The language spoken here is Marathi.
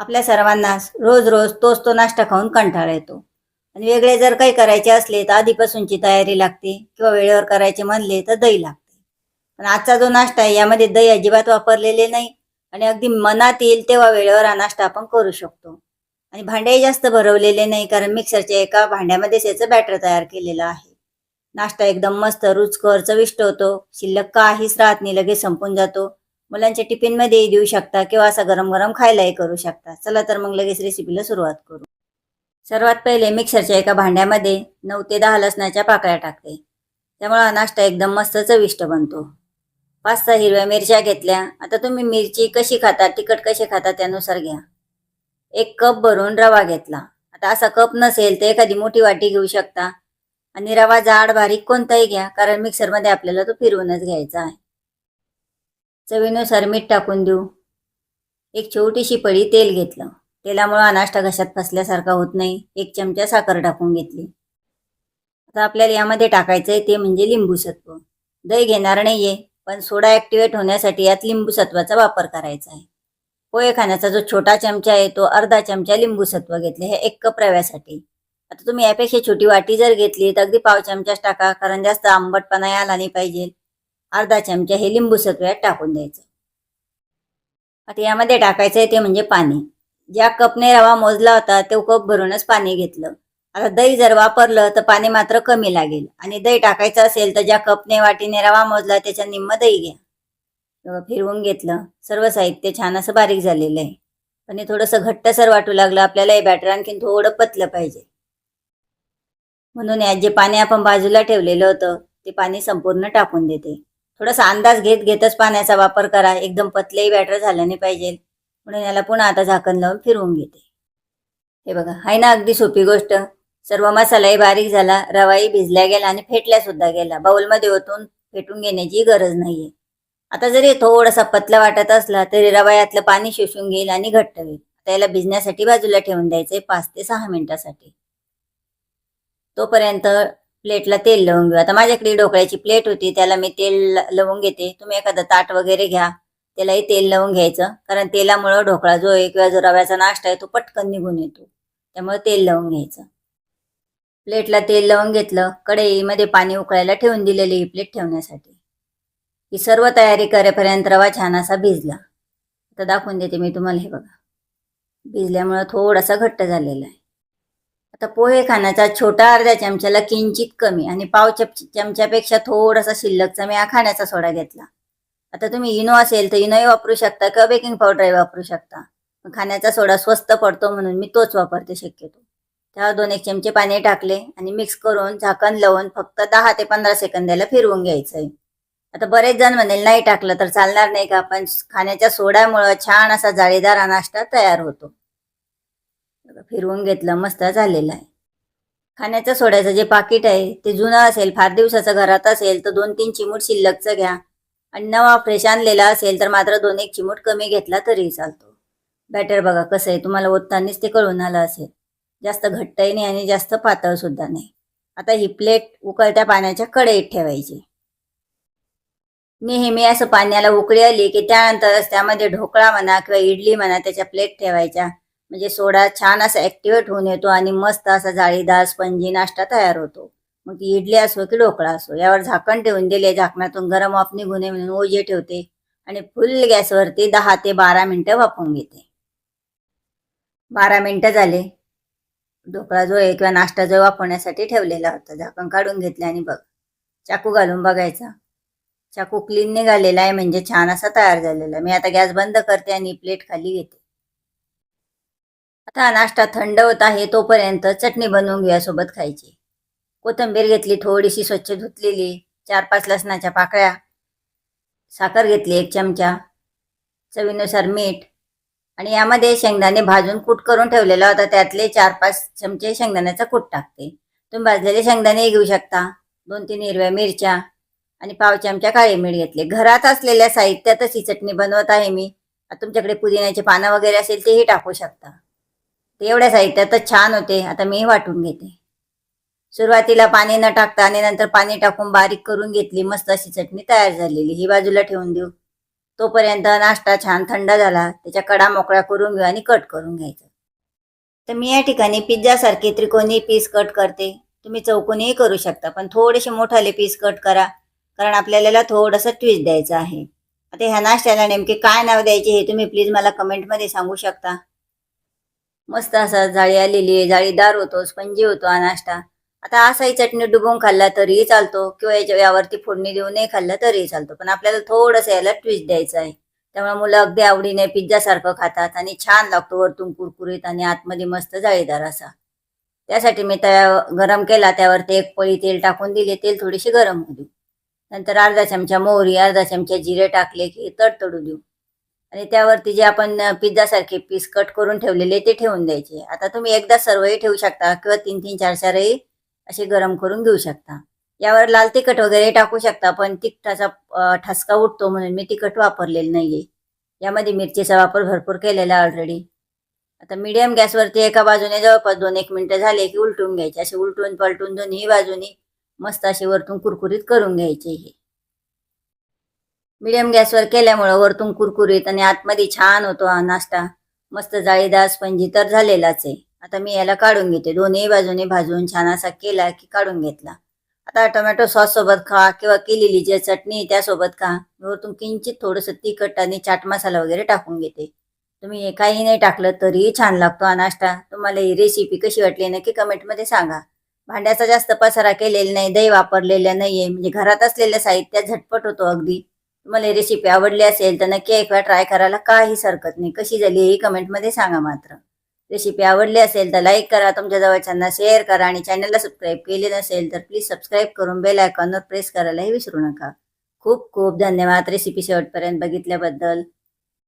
आपल्या सर्वांना रोज रोज तोच तो नाश्ता खाऊन कंटाळा येतो. आणि वेगळे जर काही करायचे असले तर आधीपासूनची तयारी लागते किंवा वेळेवर करायचे म्हणले तर दही लागते. पण आजचा जो नाश्ता आहे यामध्ये दही अजिबात वापरलेले नाही आणि अगदी मनात येईल तेव्हा वेळेवर हा नाश्ता आपण करू शकतो. आणि भांडेही जास्त भरवलेले नाही कारण मिक्सरच्या एका भांड्यामध्येच याचं बॅटर तयार केलेलं आहे. नाश्ता एकदम मस्त रुचकर चविष्ट होतो. शिल्लक काहीच राहत नाही लगेच संपून जातो. मुलांच्या टिफिनमध्येही देऊ शकता किंवा असा गरम गरम खायलाही करू शकता. चला तर मग लगेच रेसिपीला सुरुवात करू. सर्वात पहिले मिक्सरच्या एका भांड्यामध्ये नऊ ते दहा लसणाच्या पाकळ्या टाकते. त्यामुळे हा नाश्ता एकदम मस्त चविष्ट बनतो. पाच सहा हिरव्या मिरच्या घेतल्या. आता तुम्ही मिरची कशी खाता तिखट कशी खाता त्यानुसार घ्या. एक कप भरून रवा घेतला. आता असा कप नसेल तर एखादी मोठी वाटी घेऊ शकता. आणि रवा जाड बारीक कोणताही घ्या कारण मिक्सरमध्ये आपल्याला तो फिरवूनच घ्यायचा आहे. चवीनुसार मीठ टाकून देऊ. एक छोटीशी पळी तेल घेतलं. तेलामुळं अनाष्ट घशात फसल्यासारखा होत नाही. एक चमचा साखर टाकून घेतली. आता आपल्याला यामध्ये टाकायचं आहे ते म्हणजे लिंबू सत्व दही घेणार नाहीये पण सोडा ॲक्टिवेट होण्यासाठी यात लिंबू सत्वाचा वापर करायचा आहे. पोहे खाण्याचा जो छोटा चमचा आहे तो अर्धा चमचा लिंबू सत्व घेतले हे एक कप रव्यासाठी. आता तुम्ही यापेक्षा छोटी वाटी जर घेतली तर अगदी पाव चमचाच टाका कारण जास्त आंबटपणा आला नाही पाहिजे. अर्धा चमचा हे लिंबू सत्व टाकून द्यायचं. आता यामध्ये टाकायचं आहे ते म्हणजे पाणी. ज्या कपने रवा मोजला होता तो कप भरूनच पाणी घेतलं. आता दही जर वापरलं तर पाणी मात्र कमी लागेल. आणि दही टाकायचं असेल तर ज्या कपने वाटीने रवा मोजला त्याच्या निम्म दही घ्या. फिरवून घेतलं. सर्व साहित्य छान असं बारीक झालेलं आहे. पण हे थोडंसं घट्टसर वाटू लागलं. आपल्याला हे बॅटर आणखीन थोडं पतलं पाहिजे. म्हणून यात जे पाणी आपण बाजूला ठेवलेलं होतं ते पाणी संपूर्ण टाकून देते. थोडासा अंदाज घेत घेतच पाण्याचा वापर करा. एकदम पतलेही बॅटर झालं नाही पाहिजे. म्हणून याला पुन्हा आता झाकण लावून फिरवून घेते. हे बघा आहे ना अगदी सोपी गोष्ट. सर्व मसालाही बारीक झाला रवाही भिजल्या गेला आणि फेटल्या सुद्धा गेला. बाउलमध्ये ओतून फेटून घेण्याची गरज नाहीये. आता जरी थोडासा पतला वाटत असला तरी रवा यातलं पाणी शोषून घेईल आणि घट्ट होईल. आता याला भिजण्यासाठी बाजूला ठेवून द्यायचंय पाच ते सहा मिनिटासाठी. तोपर्यंत प्लेटला तेल लावून घेऊ. आता माझ्याकडे ढोकळ्याची प्लेट होती त्याला मी तेल लावून घेते. तुम्ही एखादं ताट वगैरे घ्या त्यालाही तेल लावून घ्यायचं. कारण तेलामुळं ढोकळा जो आहे किंवा जो रव्याचा नाश्ता आहे तो पटकन निघून येतो. त्यामुळे तेल लावून घ्यायचं. प्लेटला तेल लावून घेतलं कढईमध्ये पाणी उकळायला ठेवून दिलेली ही प्लेट ठेवण्यासाठी. ही सर्व तयारी करेपर्यंत रवा छान असा भिजला. आता दाखवून देते मी तुम्हाला हे बघा. भिजल्यामुळं थोडासा घट्ट झालेला आहे. आता पोहे खाण्याचा छोटा अर्ध्या चमच्याला किंचित कमी आणि पाव चप चमच्यापेक्षा थोडासा शिल्लकचा मी हा खाण्याचा सोडा घेतला. आता तुम्ही इनो असेल तर इनोही वापरू शकता किंवा बेकिंग पावडरही वापरू शकता. खाण्याचा सोडा स्वस्त पडतो म्हणून मी तोच वापरते शक्यतो. त्यावर दोन एक चमचे पाणी टाकले आणि मिक्स करून झाकण लावून फक्त दहा ते पंधरा सेकंदाला फिरवून घ्यायचं आहे आता बरेच जण म्हणेल नाही टाकलं तर चालणार नाही का? पण खाण्याच्या सोड्यामुळं छान असा जाळीदार हा नाश्ता तयार होतो. फिरवून घेतलं मस्त झालेलं आहे. खाण्याच्या सोड्याचं जे पाकिट आहे ते जुनं असेल फार दिवसाचं घरात असेल तर दोन तीन चिमूट शिल्लकचं घ्या. आणि नवा फ्रेश आणलेला असेल तर मात्र दोन एक चिमूट कमी घेतला तरी चालतो. बॅटर बघा कसं आहे तुम्हाला ओततानीच ते कळून आलं असेल. जास्त घट्टही नाही आणि जास्त पातळ सुद्धा नाही. आता ही प्लेट उकळत्या पाण्याच्या कढईत ठेवायची. नेहमी असं पाण्याला उकळी आली की त्यानंतरच त्यामध्ये ढोकळा म्हणा किंवा इडली म्हणा त्याच्या प्लेट ठेवायच्या. म्हणजे सोडा छान असा ऍक्टिव्हेट होऊन येतो आणि मस्त असा जाळीदार स्पंजी नाश्ता तयार होतो. मग ती इडली असो की ढोकळा असो यावर झाकण ठेवून दिले झाकणातून गरम वाफ निघू नये म्हणून ओझे ठेवते आणि फुल गॅसवरती दहा ते बारा मिनटं वाफवून घेते. बारा मिनटं झाले. ढोकळा जो आहे किंवा नाश्ता जो वापरण्यासाठी ठेवलेला होता. झाकण काढून घेतले आणि बघ चाकू घालून बघायचा. चाकू क्लीन निघालेला आहे म्हणजे छान असा तयार झालेला आहे. मी आता गॅस बंद करते आणि प्लेट खाली घेते. आता नाश्ता थंड होत आहे तोपर्यंत चटणी बनवून घेऊया सोबत खायची. कोथिंबीर घेतली थोडीशी स्वच्छ धुतलेली चार पाच लसणाच्या पाकळ्या साखर घेतली एक चमचा चवीनुसार मीठ आणि यामध्ये शेंगदाणे भाजून कूट करून ठेवलेला होता. त्यातले चार पाच चमचे शेंगदाण्याचा कूट टाकते. तुम्ही भाजलेले शेंगदाणे घेऊ शकता. दोन तीन हिरव्या मिरच्या आणि पाव चमचा काळी मीठ घेतले. घरात असलेल्या साहित्यातच ही चटणी बनवत आहे मी. तुमच्याकडे पुदिन्याचे पानं वगैरे असेल तेही टाकू शकता. ते एवढ्या साहित्यातच छान होते. आता मी वाटून घेते. सुरुवातीला पाणी न टाकता आणि नंतर पाणी टाकून बारीक करून घेतली. मस्त अशी चटणी तयार झालेली. ही बाजूला ठेवून देऊ. तोपर्यंत नाश्ता छान थंड झाला. त्याच्या कडा मोकळ्या करून घेऊ आणि कट करून घ्यायचं. तर मी या ठिकाणी पिझ्झासारखे त्रिकोणी पीस कट करते. तुम्ही चौकोनीही करू शकता पण थोडेसे मोठाले पीस कट करा. कारण आपल्याला थोडंसं ट्विस्ट द्यायचं आहे. आता ह्या नाश्त्याला नेमके काय नाव द्यायचे हे तुम्ही प्लीज मला कमेंटमध्ये सांगू शकता. मस्त असा जाळी आलेली आहे जाळीदार होतो स्पंजी होतो हा नाश्ता. आता असाही चटणी डुबून खाल्ला तरीही चालतो किंवा याच्या यावरती फोडणी देऊनही खाल्ला तरीही चालतो. पण आपल्याला थोडंसं याला ट्विस्ट द्यायचं आहे. त्यामुळे मुलं अगदी आवडीने पिझ्झा सारखं खातात आणि छान लागतो वरतून कुरकुरीत आणि आतमध्ये मस्त जाळीदार असा. त्यासाठी मी तव्या गरम केला त्यावरती एक पळी तेल टाकून दिले तेल थोडीशी गरम होऊ देऊ. नंतर अर्धा चमचा मोहरी अर्धा चमचा जिरे टाकले की तडतडू देऊ. आणि त्यावरती जे आपण पिझ्झा सारखे पीस कट करून ठेवलेले ते ठेवून द्यायचे. आता तुम्ही एकदा सर्वही ठेवू शकता किंवा तीन तीन चार चारही असे गरम करून घेऊ शकता. यावर लाल तिखट वगैरे टाकू शकता पण तिखटाचा ठसका उठतो म्हणून मी तिखट वापरलेलं नाहीये. यामध्ये मिरचीचा वापर भरपूर केलेला ऑलरेडी आता मीडियम गॅसवरती एका बाजूने जवळपास दोन एक मिनिटं झाले की उलटून घ्यायचे. असे उलटून पलटून दोन्ही बाजूनी मस्त असे वरतून कुरकुरीत करून घ्यायचे हे. मिडियम गॅसवर केल्यामुळं वरतून कुरकुरीत आणि आतमध्ये छान होतो हा नाश्ता. मस्त जाळीदार स्पंजी तर झालेलाच आहे. आता मी याला काढून घेते. दोन्ही बाजूने भाजून छान असा केला की काढून घेतला. आता टोमॅटो सॉस सोबत खा किंवा केलेली जी चटणी आहे त्यासोबत खा. वरतून किंचित थोडंसं तिखट आणि चाट मसाला वगैरे टाकून घेते. तुम्ही हे काही नाही टाकलं तरीही छान लागतो हा नाश्ता. तुम्हाला ही रेसिपी कशी वाटली नक्की कमेंटमध्ये सांगा. भांड्याचा जास्त पसारा केलेला नाही दही वापरलेलं नाहीये. म्हणजे घरात असलेल्या साहित्यात झटपट होतो अगदी. तुम्हाला रेसिपी आवडली असेल तर नक्की एक वेळा ट्राय करायला काहीच हरकत नाही. कशी झाली ही कमेंटमध्ये सांगा मात्र. रेसिपी आवडली असेल तर लाईक करा तुमच्या जवळच्यांना शेअर करा आणि चॅनलला सबस्क्राईब केले नसेल तर प्लीज सबस्क्राईब करून बेल आयकॉनवर प्रेस करायलाही विसरू नका. खूप खूप धन्यवाद रेसिपी शेवटपर्यंत बघितल्याबद्दल.